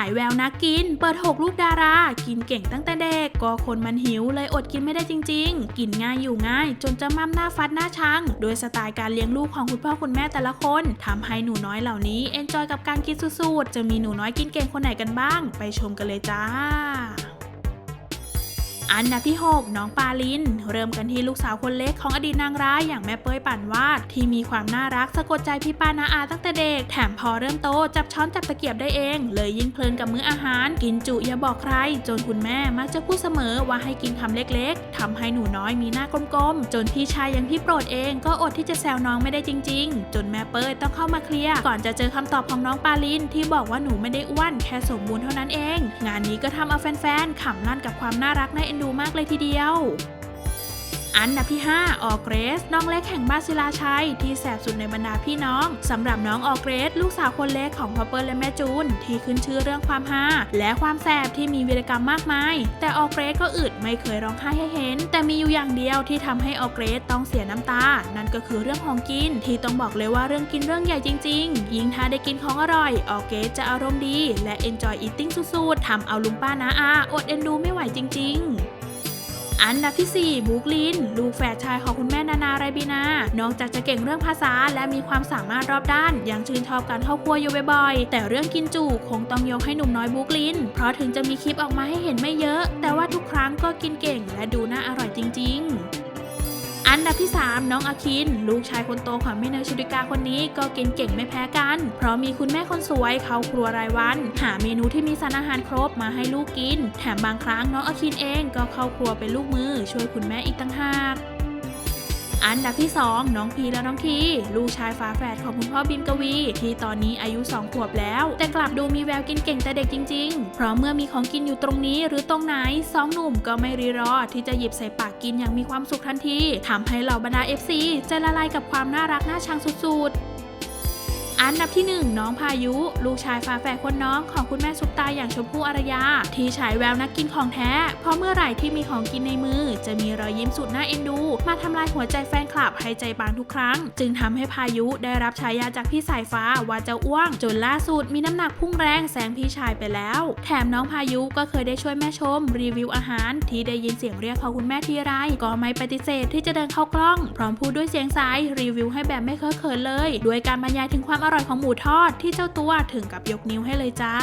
ายแววนักกิน เปิดหกลูกดารา กินเก่งตั้งแต่เด็ก ก็คนมันหิวเลยอดกินไม่ได้จริง ๆ กินง่ายอยู่ง่าย จนจะมั่มหน้าฟัดหน้าชัง โดยสไตล์การเลี้ยงลูกของคุณพ่อคุณแม่แต่ละคนทำให้หนูน้อยเหล่านี้เอนจอยกับการกินสุดๆ จะมีหนูน้อยกินเก่งคนไหนกันบ้าง ไปชมกันเลยจ้า อันดับที่ 6 น้องปาลิน เริ่มกันที่ลูกสาวคนเล็กของอดีตนางร้ายอย่างแม่เป้ยปั่นวาด ที่มีความน่ารักสะกดใจพี่ปานาอาตั้งแต่เด็ก แถมพอเริ่มโตจับช้อนจับตะเกียบได้เอง เลยยิ่งเพลินกับมื้ออาหาร กินจุอย่าบอกใคร จนคุณแม่มักจะพูดเสมอว่าให้กินคำเล็กๆทำให้หนูน้อยมีหน้ากลมๆ จนพี่ชายอย่างพี่โปรดเองก็อดที่จะแซวน้องไม่ได้จริง ๆ จนแม่เป้ยต้องเข้ามาเคลียร์ก่อนจะเจอคำตอบของน้องปาลินที่บอกว่าหนูไม่ได้อ้วนแค่สมบูรณ์เท่านั้นเอง งานนี้ก็ทำเอาแฟนๆขำลั่นกับความน่ารักน่าเอ็นดูมากเลยทีเดียว อันดับที่5ออเกรส น้องเล็กแห่งบ้านศิลาชัย ที่แสบสุดในบรรดาพี่น้องสำหรับน้องออเกรส ลูกสาวคนเล็กของพ่อเปิ้ลและแม่จูน ที่ขึ้นชื่อเรื่องความฮาและความแสบที่มีวีรกรรมมากมาย แต่ออเกรสก็อึดไม่เคยร้องไห้ให้เห็น แต่มีอยู่อย่างเดียวที่ทำให้ออเกรสต้องเสียน้ำตา นั่นก็คือเรื่องของกิน ที่ต้องบอกเลยว่าเรื่องกินเรื่องใหญ่จริง ๆ ยิ่งถ้าได้กินของอร่อยออเกรสจะอารมณ์ดี และ enjoy eating สุดๆทำเอาลุงป้านาอาอดเอ็นดูไม่ไหวจริง ๆ อันดับที่ 4 บุ๊กลิน ลูกแฝดชายของคุณแม่นานาไรบีนา นอกจากจะเก่งเรื่องภาษาและมีความสามารถรอบด้าน ยังชื่นชอบการเข้าครัวอยู่บ่อยๆ แต่เรื่องกินจุคงต้องยกให้หนุ่มน้อยบุ๊กลิน เพราะถึงจะมีคลิปออกมาให้เห็นไม่เยอะ แต่ว่าทุกครั้งก็กินเก่งและดูน่าอร่อยจริง ๆ อันดับที่ 3 น้องอาคิน ลูกชายคนโตของแม่เนยชุติกาคนนี้ก็กินเก่งไม่แพ้กัน เพราะมีคุณแม่คนสวยเข้าครัวรายวัน หาเมนูที่มีสารอาหารครบมาให้ลูกกิน แถมบางครั้งน้องอาคินเองก็เข้าครัวเป็นลูกมือช่วยคุณแม่อีกตั้งหาก อันดับที่ 2 น้องพีและน้องที ลูกชายฝาแฝดของคุณพ่อบิมกวี ที่ตอนนี้อายุ 2 ขวบแล้ว แต่กลับดูมีแววกินเก่งแต่เด็กจริงๆ เพราะเมื่อมีของกินอยู่ตรงนี้หรือตรงไหนสองหนุ่มก็ไม่รีรอที่จะหยิบใส่ปากกินอย่างมีความสุขทันทีทำให้เหล่าบรรดา FC ใจละลายกับความน่ารักน่าชังสุดๆ อันดับที่ 1 น้องพายุ ลูกชายฝาแฝดคนน้องของคุณแม่ซุปตาอย่างชมพู่อารยา ที่ฉายแววนักกินของแท้ เพราะเมื่อไหร่ที่มีของกินในมือ จะมีรอยยิ้มสุดน่าเอ็นดู มาทำลายหัวใจแฟนคลับให้ใจบางทุกครั้ง จึงทำให้พายุได้รับฉายาจากพี่สายฟ้าว่าเจะอ้วง จนล่าสุดมีน้ำหนักพุ่งแรงแซงพี่ชายไปแล้ว แถมน้องพายุก็เคยได้ช่วยแม่ชม รีวิวอาหาร ที่ได้ยินเสียงเรียกของคุณแม่ทีไรก็ไม่ปฏิเสธที่จะเดินเข้ากล้อง พร้อมพูดด้วยเสียงใสรีวิวให้แบบไม่เคอะเขินเลย ด้วยการบรรยายถึงความอร่อยของหมูทอดที่เจ้าตัวถึงกับยกนิ้วให้เลยจ้า